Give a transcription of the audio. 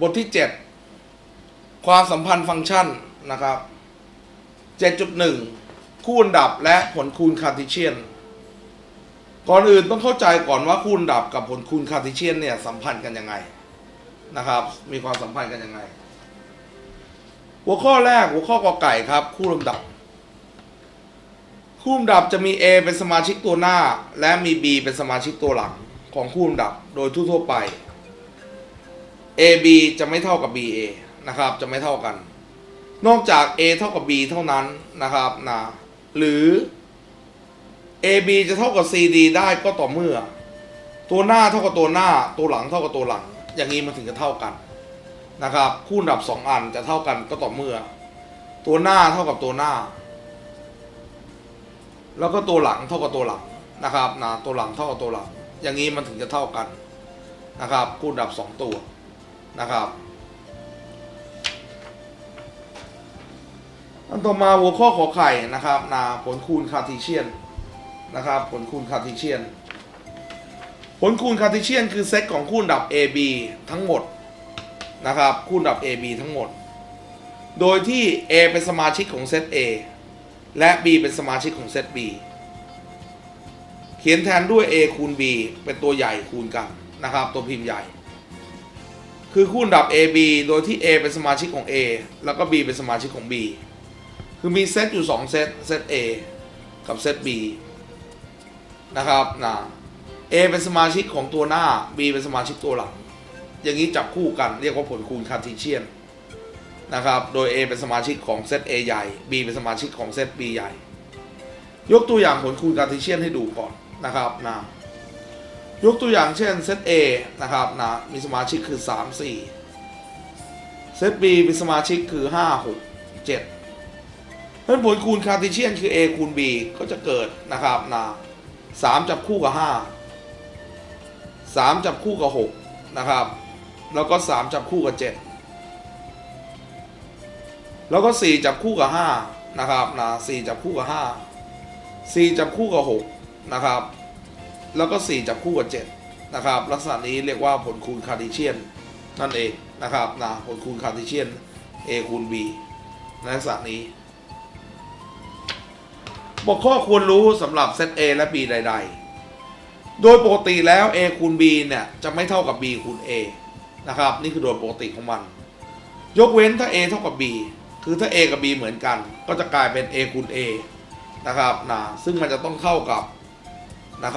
บทที่ 7 ความสัมพันธ์ฟังก์ชันนะครับ 7.1 คูณดับและผลคูณคาร์ติเชียน ก่อนอื่นต้องเข้าใจก่อนว่าคูณดับกับผลคูณคาร์ติเชียนเนี่ยสัมพันธ์กันยังไงนะครับ มีความสัมพันธ์กันยังไง หัวข้อแรกหัวข้อกอไก่ครับ คู่ลำดับ คู่ลำดับจะมี A เป็นสมาชิกตัวหน้า และมี B เป็นสมาชิกตัวหลังของคู่ลำดับโดยทั่วๆไป AB จะไม่เท่ากับ BA นะครับ จะไม่เท่ากัน นอกจาก A เท่ากับ B เท่านั้นนะครับนะหรือ AB จะเท่ากับ CD ได้ก็ต่อเมื่อ ตัวหน้าเท่ากับตัวหน้า ตัวหลังเท่ากับตัวหลัง อย่างนี้มันถึงจะเท่ากันนะครับ คู่ดับสองอันจะเท่ากันก็ต่อเมื่อ ตัวหน้าเท่ากับตัวหน้า แล้วก็ตัวหลังเท่ากับตัวหลังนะครับนะตัวหลังเท่ากับตัวหลัง อย่างนี้มันถึงจะเท่ากันนะครับ คู่ดับสองตัว นะครับอันต่อมาหัวข้อขอไข่นะครับนาผลคูณคาร์ทีเชียนนะครับ ผลคูณคาร์ทีเชียน ผลคูณคาร์ทีเชียนคือเซตของคูณดับ AB ทั้งหมดนะครับ คูณดับ AB ทั้งหมด โดยที่ A เป็นสมาชิกของเซต A และ B เป็นสมาชิกของเซต B เขียนแทนด้วย A คูณ B เป็นตัวใหญ่คูณกันนะครับ ตัวพิมพ์ใหญ่ คือคูณดับ AB โดยที่ A เป็นสมาชิกของ A แล้วก็ B เป็นสมาชิกของ B คือมีเซตอยู่ 2 เซต เซต A กับเซต B นะครับนะ A เป็นสมาชิกของตัวหน้า B เป็นสมาชิกตัวหลัง อย่างนี้จับคู่กันเรียกว่าผลคูณคาร์ทีเชียนนะครับ โดย A เป็นสมาชิกของเซต A ใหญ่ B เป็นสมาชิกของเซต B ใหญ่ ยกตัวอย่างผลคูณคาร์ทีเชียนให้ดูก่อนนะครับนะ ยกตัวอย่างเช่นเซต A นะครับนะมีสมาชิกคือ 3 4 เซต B มีสมาชิกคือ 5 6 7เพราะฉะนั้นผลคูณคาร์ติเชียนคือ A คูณ B ก็จะเกิดนะครับนะสามจับคู่กับ 5 3 จับคู่กับ 6 นะครับ แล้วก็ 3 จับคู่กับ 7 แล้วก็ 4 จับคู่กับ 5 นะครับนะ4จับคู่กับ 5 4 จับคู่กับ 6 นะครับ แล้วก็ 4 จับคู่กับ7นะครับลักษณะนี้เรียกว่าผลคูณคาร์ติเชียนนั่นเองนะครับนะผลคูณคาร์ติเชียน A คูณ B ในลักษณะนี้บอกข้อควรรู้สำหรับเซต A และ B ใด ๆ โดยปกติแล้ว A คูณ B เนี่ยจะไม่เท่ากับ B คูณ A นะครับ นี่คือโดยปกติของมัน ยกเว้นถ้า A เท่ากับ B คือถ้า A กับ B เหมือนกัน ก็จะกลายเป็น A คูณ A นะครับนะซึ่งมันจะต้องเท่ากับนะครับ